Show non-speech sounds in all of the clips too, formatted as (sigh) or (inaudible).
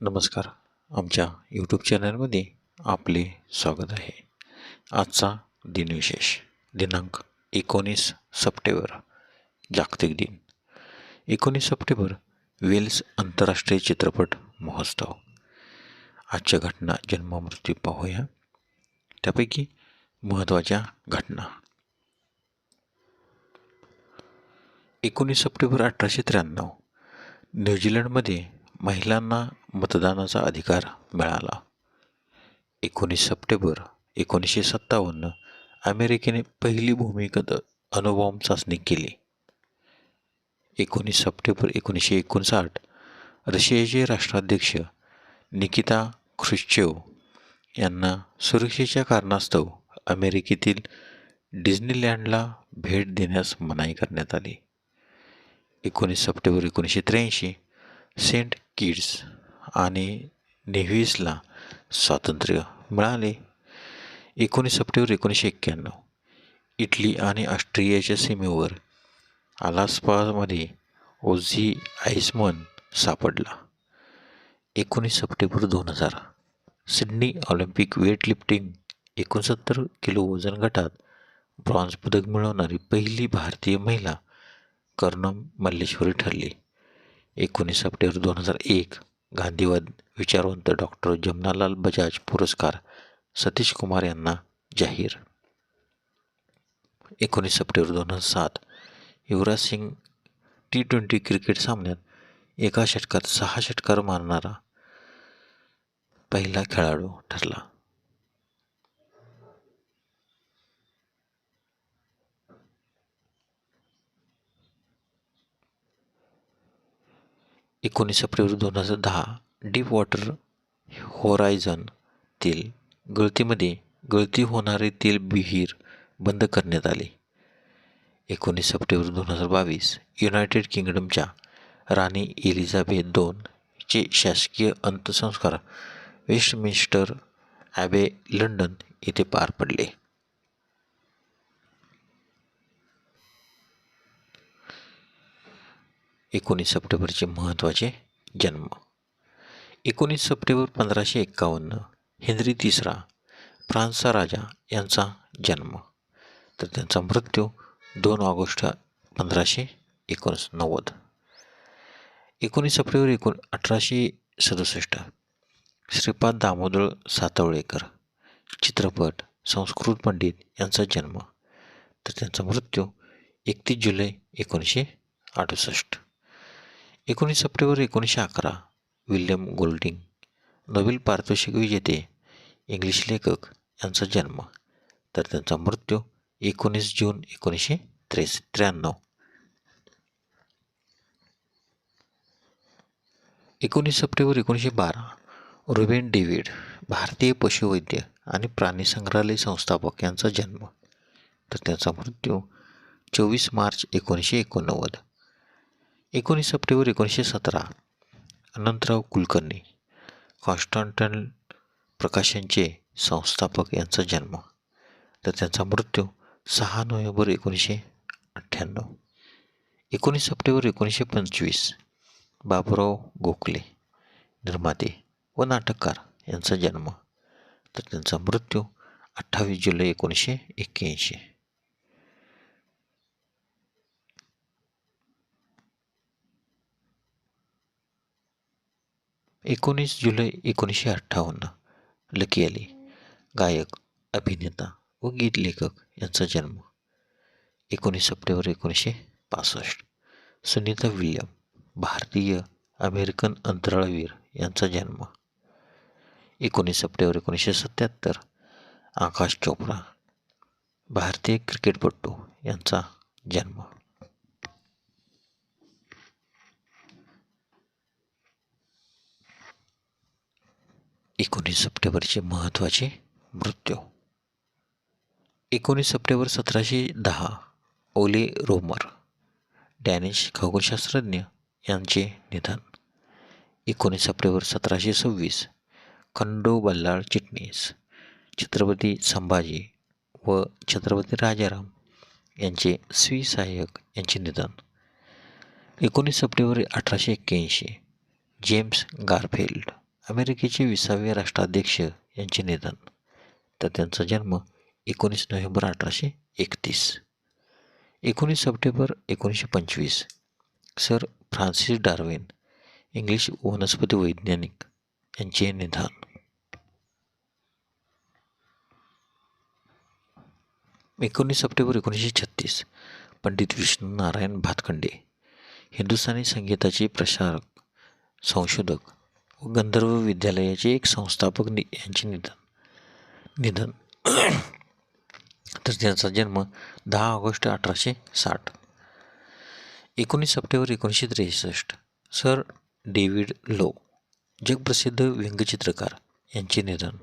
नमस्कार. आमच्या यूट्यूब चॅनलमध्ये आपले स्वागत आहे. आजचा दिनविशेष दिनांक एकोणीस सप्टेंबर जागतिक दिन. एकोणीस सप्टेंबर वेल्स आंतरराष्ट्रीय चित्रपट महोत्सव. आजच्या घटना जन्म मृत्यू पाहूया. त्यापैकी महत्त्वाच्या घटना. एकोणीस सप्टेंबर अठराशे त्र्याण्णव न्यूझीलंडमध्ये महिलांना मतदानाचा अधिकार मिळाला. एकोणीस सप्टेंबर एकोणीसशे सत्तावन्न अमेरिकेने पहिली भूमिगत अणुबॉम्ब चाचणी केली. एकोणीस सप्टेंबर एकोणीसशे एकोणसाठ रशियाचे राष्ट्राध्यक्ष निकिता ख्रुश्चेव यांना सुरक्षेच्या कारणास्तव अमेरिकेतील डिझनीलँडला भेट देण्यास मनाई करण्यात आली. एकोणीस सप्टेंबर एकोणीसशे त्र्याऐंशी सेंट किड्स आणि नेव्हिसला स्वातंत्र्य मिळाले. एकोणीस सप्टेंबर एकोणीसशे एक्क्याण्णव इटली आणि ऑस्ट्रियाच्या सीमेवर आलास्पामध्ये ओझी आईसमन सापडला. एकोणीस सप्टेंबर दोन हजार सिडनी ऑलिम्पिक वेटलिफ्टिंग एकोणसत्तर किलो वजन गटात ब्रॉन्झ पदक मिळवणारी पहिली भारतीय महिला कर्णम मल्लेश्वरी ठरली. एकोणीस सप्टेंबर दोन हजार एक गांधीवाद विचारवंत डॉक्टर जमनालाल बजाज पुरस्कार सतीश कुमार यांना जाहीर. एकोणीस सप्टेंबर दोन हजार सात Yuvraj Singh T twenty cricket सामन्यात एका षटकात सहा षटकार मारणारा पहिला खेळाडू ठरला. एकोणीस फेब्रुवारी दोन हजार दहा डीप वॉटर होरायझनतील गळतीमध्ये गळती होणारे तेल विहीर बंद करण्यात आले. एकोणीस सप्टेंबर दोन हजार बावीस युनायटेड किंगडमच्या राणी एलिझाबेथ दोनचे शासकीय अंत्यसंस्कार वेस्टमिन्स्टर ॲबे लंडन येथे पार पडले. एकोणीस सप्टेंबरचे महत्त्वाचे जन्म. एकोणीस सप्टेंबर पंधराशे एक्कावन्न हेनरी तिसरा फ्रान्सचा राजा यांचा जन्म. तर त्यांचा मृत्यू दोन ऑगस्ट पंधराशे एकोणीस नव्वद. एकोणीस सप्टेंबर एकोण अठराशे सदुसष्ट श्रीपाद दामोदर सातवळेकर चित्रपट संस्कृत पंडित यांचा जन्म. तर त्यांचा मृत्यू एकतीस जुलै एकोणीसशे अडुसष्ट. एकोणीस सप्टेंबर एकोणीसशे अकरा विल्यम गोल्डिंग नोबेल पारितोषिक विजेते इंग्लिश लेखक यांचा जन्म. तर त्यांचा मृत्यू एकोणीस जून एकोणीसशे त्रेस त्र्याण्णव. एकोणीस सप्टेंबर एकोणीसशे बारा रुबेन डेव्हिड भारतीय पशुवैद्य आणि प्राणी संग्रहालय संस्थापक यांचा जन्म. तर त्यांचा मृत्यू चोवीस मार्च एकोणीसशे एकोणनव्वद. एकोणीस सप्टेंबर एकोणीसशे सतरा अनंतराव कुलकर्णी कॉन्स्टंटन प्रकाशनचे संस्थापक यांचा जन्म. तर त्यांचा मृत्यू सहा नोव्हेंबर एकोणीसशे अठ्ठ्याण्णव. एकोणीस सप्टेंबर एकोणीसशे पंचवीस बाबुराव गोखले निर्माते व नाटककार यांचा जन्म. तर त्यांचा मृत्यू अठ्ठावीस जुलै एकोणीसशे एक्क्याऐंशी. एकोणीस जुलै एकोणीसशे अठ्ठावन्न. लकी अली गायक अभिनेता व गीत लेखक यांचा जन्म एकोणीस सप्टेंबर एकोणीसशे पासष्ट. सुनीता विल्यम भारतीय अमेरिकन अंतराळवीर यांचा जन्म एकोणीस सप्टेंबर एकोणीसशे सत्याहत्तर. आकाश चोप्रा भारतीय क्रिकेटपटू यांचा जन्म एकोणीस सप्टेंबरचे महत्त्वाचे मृत्यू. एकोणीस सप्टेंबर सतराशे दहा ओले रोमर डॅनिश खगोलशास्त्रज्ञ यांचे निधन. एकोणीस सप्टेंबर सतराशे सव्वीस खंडो बल्लाळ चिटणीस छत्रपती संभाजी व छत्रपती राजाराम यांचे स्वीसहाय्यक यांचे निधन. एकोणीस सप्टेंबर अठराशे एक्क्याऐंशी जेम्स गारफेल्ड. अमेरिकेचे विसावे राष्ट्राध्यक्ष यांचे निधन. तर त्यांचा जन्म एकोणीस नोव्हेंबर अठराशे एकतीस. एकोणीस सप्टेंबर एकोणीसशे पंचवीस. सर फ्रान्सिस डार्विन इंग्लिश वनस्पती वैज्ञानिक यांचे निधन. एकोणीस सप्टेंबर एकोणीसशे छत्तीस पंडित विष्णू नारायण भातखंडे हिंदुस्थानी संगीताचे प्रसारक संशोधक व गंधर्व विद्यालयाचे एक संस्थापक नि यांचे निधन. निधन. (clears throat) तर त्यांचा जन्म दहा ऑगस्ट अठराशे साठ. एकोणीस सप्टेंबर एकोणीसशे त्रेसष्ट. सर डेव्हिड लो जगप्रसिद्ध व्यंगचित्रकार यांचे निधन.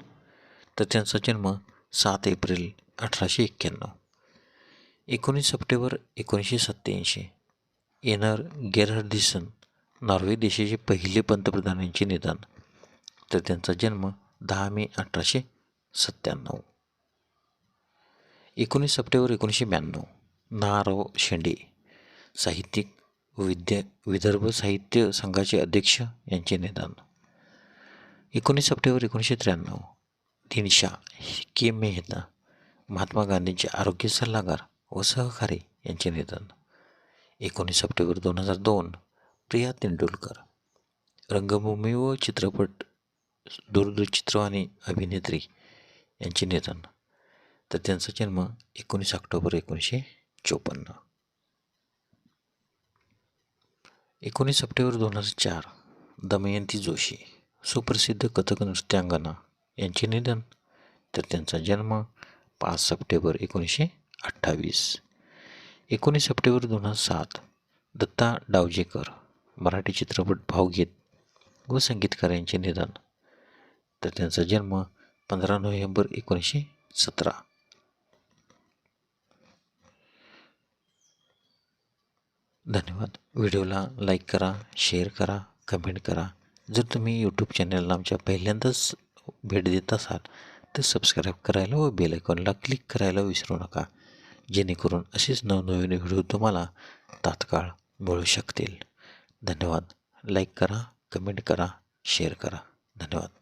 तर त्यांचा जन्म सात एप्रिल अठराशे एक्क्याण्णव. एकोणीस सप्टेंबर एकोणीसशे सत्त्याऐंशी. एनर गेरहर्डिसन नॉर्वे देशाचे पहिले पंतप्रधान यांचे निधन. तर त्यांचा जन्म दहा मे अठराशे सत्त्याण्णव. एकोणीस सप्टेंबर एकोणीसशे ब्याण्णव. नाराव शेंडे साहित्यिक विद्य विद्या विदर्भ साहित्य संघाचे अध्यक्ष यांचे निधन. एकोणीस सप्टेंबर एकोणीसशे त्र्याण्णव. दिनशा के. मेहता महात्मा गांधींचे आरोग्य सल्लागार व सहकारी यांचे निधन. एकोणीस सप्टेंबर दोन हजार दोन. प्रिया तेंडुलकर रंगभूमी व चित्रपट दूरदूरचित्रवाणी अभिनेत्री यांचे निधन. तर त्यांचा जन्म एकोणीस ऑक्टोबर एकोणीसशे चोपन्न. एकोणीस सप्टेंबर दोन हजार चार दमयंती जोशी सुप्रसिद्ध कथक नृत्यांगना यांचे निधन. तर त्यांचा जन्म पाच सप्टेंबर एकोणीसशे अठ्ठावीस. एकोणीस सप्टेंबर दोन हजार सात दत्ता डावजेकर मराठी चित्रपट भावगीत व संगीतकार यांचे निधन. तर त्यांचा जन्म पंधरा नोव्हेंबर एकोणीसशे सतरा. धन्यवाद. व्हिडिओला लाईक करा शेअर करा कमेंट करा. जर तुम्ही यूट्यूब चॅनलला आमच्या पहिल्यांदाच भेट देत असाल तर सबस्क्राईब करायला व बेल आयकॉनला क्लिक करायला विसरू नका. जेणेकरून असेच नवनवीन व्हिडिओ तुम्हाला तात्काळ मिळू शकतील. धन्यवाद. लाईक करा कमेंट करा शेअर करा. धन्यवाद.